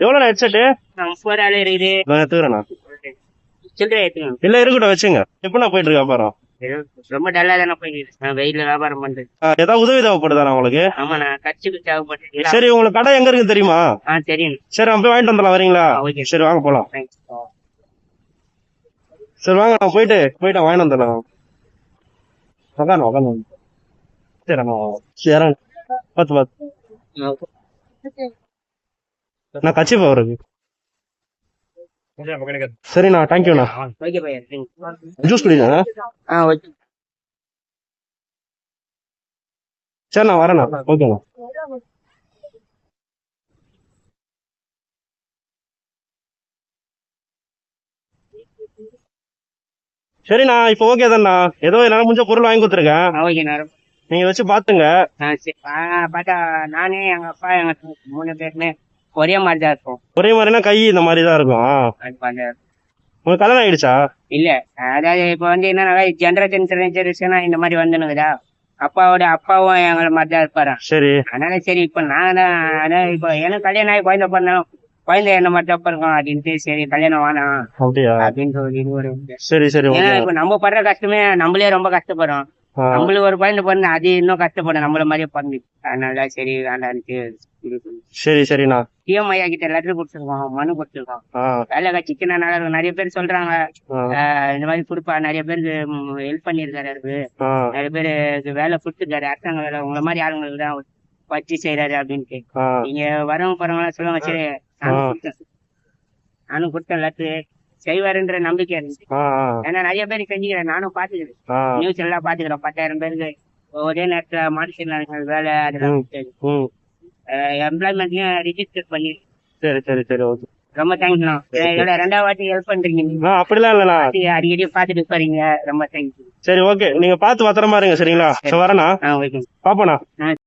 எவ்வளோ ஹெட்செட்டு முப்பது ஆள் இருக்குது. எடுத்துக்கிறேண்ணா சில்லறை எடுத்துக்கணும் இல்ல இருக்கட்டும் வச்சுங்க. எப்படிண்ணா போயிட்டு இருக்கு வியாபாரம் ரொம்ப டல்லா தானே போயிருக்கு வெயில வியாபாரம் பண்றது ஆ, ஏதாவது உதவி தேவைப்படுதாண்ணா உங்களுக்கு? ஆமா நான் கட்சிக்கு தேவைப்பட்டு சரி உங்களுக்கு கடை எங்க இருக்கு தெரியுமா? ஆ தெரியும். சரி நான் போய் வாங்கிட்டு வந்துடலாம் வரீங்களா? ஓகே. சரி வாங்க போலாம். சரி வாங்க நான் போயிட்டு போயிட்டு வாங்கிட்டு வந்துடலாம். உட்காந்து உட்காந்து சரி. பார்த்து பார்த்து. நான் கட்சி போகிறது சரிண்ணா தேங்க்யூண்ணா ஜூஸ் குடிங்க ஆ ஓகே. சரிண்ணா வரேண்ணா. ஓகேண்ணா. சரிண்ணா இப்போ ஓகே தான்ண்ணா. ஏதோ என்னால முடிஞ்ச பொருள் வாங்கி கொடுத்துருக்கேன். ஆ ஓகே நேரம் நீங்க வச்சு பாத்துங்க ஆ சரி. ஆ பார்த்தா நானே எங்க அப்பா எங்க மூணு பேருமே ஒரே மாதிரி தான் இருப்போம் ஒரே மாதிரினா கை இந்த மாதிரி தான் இருக்கும். அது உங்களுக்கு கல்யாணம் ஆயிடுச்சா? இல்ல. அதாவது இப்ப வந்து என்னன்னா ஜென்ரேஷன் ஜென்ரேஷனா இந்த மாதிரி வந்துனுக்குதா அப்பாவோட அப்பாவும் எங்களை மாதிரி தான் இருப்பாராம் சரி. அதனால சரி இப்ப நான் தான் இப்ப எனக்கு கல்யாணம் ஆகி குழந்தை பண்ணோம் குழந்தை என்ன மாதிரி தப்பு இருக்கும் அப்படின்ட்டு சரி கல்யாணம் வேணாம். அப்படியா? அப்படின்னு சொல்லி இது ஒரு சரி சரி ஏன்னா ஓகே. இப்ப நம்ம படுற கஷ்டமே நம்மளே ரொம்ப கஷ்டப்படுறோம். ஆ, நம்மளுக்கு ஒரு குழந்தை பிறந்து அது இன்னும் கஷ்டப்படும். நம்மள மாதிரியே பிறந்து. அதனால சரி வேண்டான்ட்டு சரி சரிண்ணா. டிஎம் ஐயா கிட்ட லெட்டர் கொடுத்துருக்கோம் மனு கொடுத்துருக்கோம். வேலை கட்சிக்கு நான் நல்லா இருக்கும். நிறைய பேர் சொல்றாங்க. இந்த மாதிரி கொடுப்பா நிறைய பேருக்கு ஹெல்ப் பண்ணியிருக்காரு ஆ. நிறைய பேருக்கு வேலை கொடுத்துருக்காரு அரசாங்க வேலை. உங்களை மாதிரி ஆளுங்களுக்கு தான் வச்சு செய்யறாரு அப்படின்ட்டு நீங்க வரவங்க போறவங்க சொல்லுவாங்க சரி. நானும். கொடுத்தேன். லெட்டர் செய்வாருன்ற நம்பிக்கை இருந்துச்சு ஏன்னா நிறைய பேர் செஞ்சுக்கிறேன் நானும் பாத்துக்கிறேன் நியூஸ் எல்லாம் பாத்துக்கிறேன் பத்தாயிரம் பேருக்கு ஒரே நேரத்துல மாற்றுத்திறனாளிகள் வேலை அதெல்லாம் எம்ப்ளாய்மெண்ட்லயும் ரிஜிஸ்டர் பண்ணி. சரி சரி சரி ஓகே ரொம்ப தேங்க்ஸ்ண்ணா இதோட ரெண்டாவது வாட்டி ஹெல்ப் பண்றீங்க. அப்படிலாம் இல்லைண்ணா. அடிக்கடி பாத்துட்டு போறீங்க ரொம்ப தேங்க்ஸ் சரி ஓகே நீங்க பார்த்து பத்திரமா இருங்க சரிங்களா? சரி. வரேண்ணா. ஓகே பாப்போண்ணா.